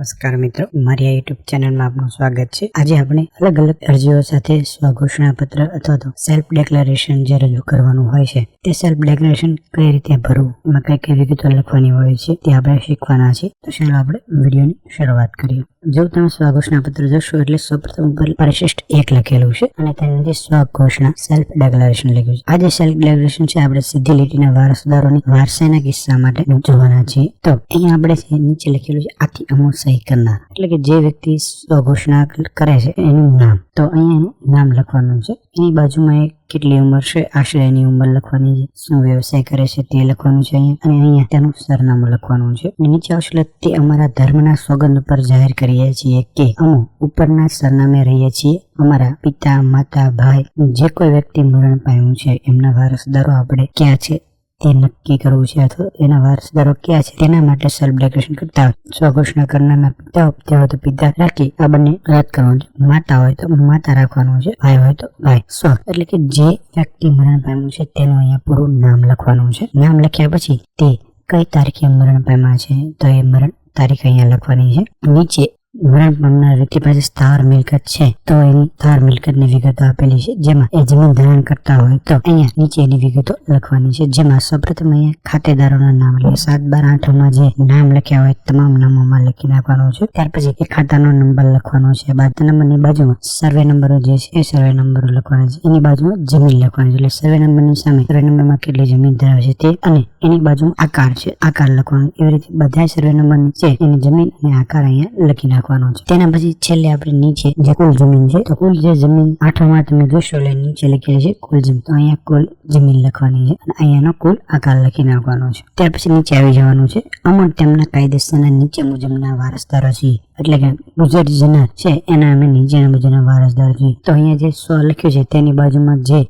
નમસ્કાર મિત્રો, મારી આ યુટ્યુબ ચેનલમાં આપનું સ્વાગત છે. આજે આપણે અલગ અલગ અરજીઓ સાથે સ્વઘોષણા પત્ર અથવા તો સેલ્ફ ડેક્લેરેશન જે રજૂ કરવાનું હોય છે, તે સેલ્ફ ડેક્લેરેશન કઈ રીતે ભરવું, એમાં કઈ કઈ વિગતો લખવાની હોય છે, તે આપણે શીખવાના છે તો ચાલો આપણે વિડીયોની શરૂઆત કરીએ. જો તમે સ્વઘોષણા પત્ર જોશો એટલે સૌપ્રથમ ઉપર પરિશિષ્ટ એક લખેલું છે અને તેની નીચે સ્વઘોષણા સેલ્ફ ડેક્લેરેશન લખ્યું છે. આ જે સેલ્ફ ડેક્લેરેશન છે, આપણે સીધી લીટીના વારસદારોની વારસાઈના કિસ્સા માટે જોવાના છીએ. તો અહીંયા આપણે નીચે લખેલું છે આથી અમુક સહી કરનાર. એટલે કે જે વ્યક્તિ સ્વઘોષણા કરે છે, એનું નામ. તો અહીંયા નામ લખવાનું છે. એની બાજુમાં એક કેટલી ઉંમર છે? આશરે એની ઉંમર લખવાની છે. શું વ્યવસાય કરે છે તે લખવાનું છે અહીંયા. અને અહીંયા તેનું સરનામું લખવાનું છે. નીચે આવશે તે અમારા ધર્મના સોગંદ પર જાહેર કરીએ છીએ કે અમે ઉપરના સરનામે રહીએ છીએ. અમારા પિતા, માતા, ભાઈ, જે કોઈ વ્યક્તિ મરણ પામ્યું છે, એમના વારસદારો આપણે ક્યાં છે? તે નક્કી કરવું છે. અથવા એના વારસદારો ક્યાં છે? તેના માટે સેલ્ફ ડેકોરેશન કરતા હોય. સ્વઘોષણા કરનારના પિતા હોય હોય તો પિતા રાખી. આ બંને રદ કરવાનું છે. માતા હોય તો માતા રાખવાનું છે. ભાઈ હોય તો ભાઈ. સ્વ. એટલે કે જે વ્યક્તિ મરણ પામ્યું છે, તેનું અહીંયા પૂરું નામ લખવાનું છે. નામ લખ્યા પછી તે કઈ તારીખે મરણ પામ્યા છે? તો એ મરણ તારીખ અહીંયા લખવાની છે. નીચે મરણ પામનાર વ્યક્તિ પાસે સ્થાવર મિલકત છે, તો એની સ્થાવર મિલકતની વિગતો આપેલી છે, જેમાં એ જમીન ધારણ કરતા હોય તો અહીંયા નીચે એની વિગતો લખવાની છે, જેમાં સૌપ્રથમ અહીંયા ખાતેદારોના નામ એટલે સાત બાર આઠમાં જે નામ લખ્યા હોય, તમામ નામોમાં લખી નાખવાનું છે, ત્યાર પછી એ ખાતાનો નંબર લખવાનો છે, બાદ નંબરની બાજુમાં સર્વે નંબરો જે છે, એ સર્વે નંબરો લખવાના છે, એની બાજુમાં જમીન લખવાની છે, એટલે સર્વે નંબરની સામે સર્વે નંબરમાં કેટલી જમીન ધરાવે છે તે અને એની બાજુમાં આકાર છે, આકાર લખવાનો, એવી રીતે બધા સર્વે નંબરની છે એની જમીન અને આકાર અહીંયા લખી નાખવાનો છે. તેના પછી છેલ્લે આપણે નીચે જે કુલ જમીન છે, તો કુલ જે જમીન આઠમાં તમે જોશો એટલે નીચે લખેલી છે કુલ જમીન. તો અહીંયા કુલ જમીન લખવાની છે અને અહીંયાનો કુલ આકાર લખી નાખવાનો છે. ત્યાર પછી નીચે આવી જવાનું છે. અમુક તેમના કાયદેસરના નીચે મુજબના વારસદારો છીએ એટલે કે ગુજરાતી જનાર છે, એના અમે નીચેના બધાના વારસદાર છીએ. તો અહીંયા જે સ્વ લખ્યું છે, તેની બાજુમાં જે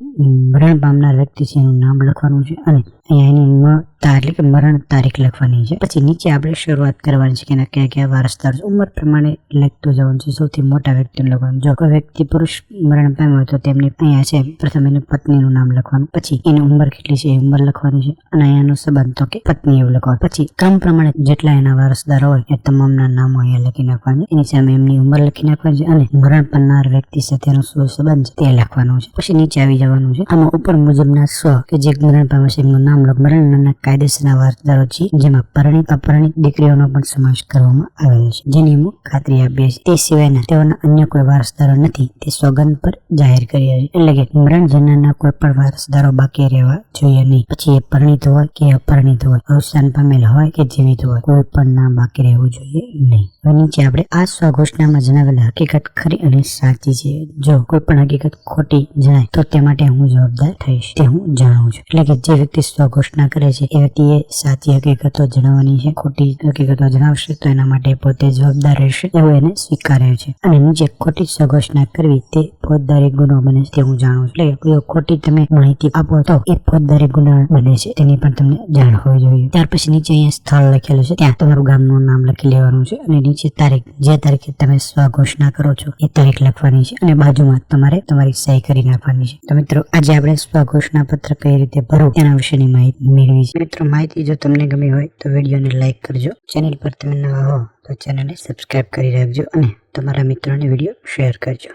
મરણ પામનાર વ્યક્તિ છે, એનું નામ લખવાનું છે અને અહીંયા એની એટલે કે મરણ તારીખ લખવાની છે. પછી નીચે આપણે શરૂઆત કરવાની છે કે એના કયા કયા વારસદાર. ઉંમર પ્રમાણે લખતું જવાનું છે. સૌથી મોટા વ્યક્તિનું લખવાનું. જો કોઈ વ્યક્તિ પુરુષ મરણ પામ્યો તો તેમની અહીંયા છે, પ્રથમ એની પત્નીનું નામ લખવાનું. પછી એની ઉંમર કેટલી છે, એ ઉંમર લખવાની છે. અને અહીંયાનો સંબંધ તો કે પત્ની એવું લખવાનું. પછી ક્રમ પ્રમાણે જેટલા એના વારસદાર હોય, એ તમામના નામો અહીંયા લખી નાખવાની એની સામે એમની ઉંમર લખી નાખવાની છે અને મરણ પામનાર વ્યક્તિ સાથેનો શું સંબંધ છે તે લખવાનું છે. પછી નીચે આવી જવાનું છે. આમાં ઉપર મુજબના સ્વ કે જે મરણ પામે છે એમનું નામ લખ. કાયદેસરના વારસદારો છે, જેમાં પરણિત અપરણિત દીકરીઓનો પણ સમાવેશ કરવામાં આવેલો છે. જેની હું ખાતરી આપીએ છે તે સિવાયના તેઓના અન્ય કોઈ વારસદારો નથી. તે સોગંદ પર જાહેર કર્યા છે. એટલે કે મરણ જનારના કોઈ પણ વારસદારો બાકી રહેવા જોઈએ નહીં. પછી એ પરિણીત હોય કે અપરણિત હોય, અવસાન પામેલ હોય કે જીવિત હોય, કોઈ પણ નામ બાકી રહેવું જોઈએ નહીં. નીચે આપણે આ સ્વઘોષણામાં જણાવેલા હકીકત ખરી અને સાચી છે. જો કોઈ પણ હકીકત ખોટી જણાય, તો તે માટે હું જવાબદાર થઈશ. તે હું જાણું છું. એટલે કે જે વ્યક્તિ સ્વઘોષણા કરે છે, એ વ્યક્તિએ સાચી હકીકતો જણાવવાની છે, ખોટી હકીકતો જણાવશે, તો એના માટે પોતે જવાબદાર રહેશે. એવું એને સ્વીકાર્યું છે. અને નીચે ખોટી સ્વઘોષણા કરવી, તે ફોજદારી ગુનો બને છે, તે હું જાણું છું. એટલે ખોટી તમે માહિતી આપો, તો એ ફોજદારી ગુનો બને છે. તેની પણ તમને જાણ હોવી જોઈએ. ત્યાર પછી નીચે અહીંયા સ્થળ લખેલું છે. ત્યાં તમારું ગામનું નામ લખી લેવાનું છે અને નીચે તારીખ જે તારીખે તમે સ્વઘોષણા કરો છો, એ તારીખ લખવાની છે અને બાજુમાં તમારે તમારી સહી કરી નાખવાની છે. તો મિત્રો, આજે આપણે સ્વઘોષણા પત્ર કઈ રીતે ભરવું એના વિશેની માહિતી મેળવી છે. મિત્રો, માહિતી જો તમને ગમી હોય તો વિડીયોને લાઈક કરજો. ચેનલ પર તમે નવા હો તો ચેનલને સબસ્ક્રાઇબ કરી રાખજો અને તમારા મિત્રોને વીડિયો શેર કરજો.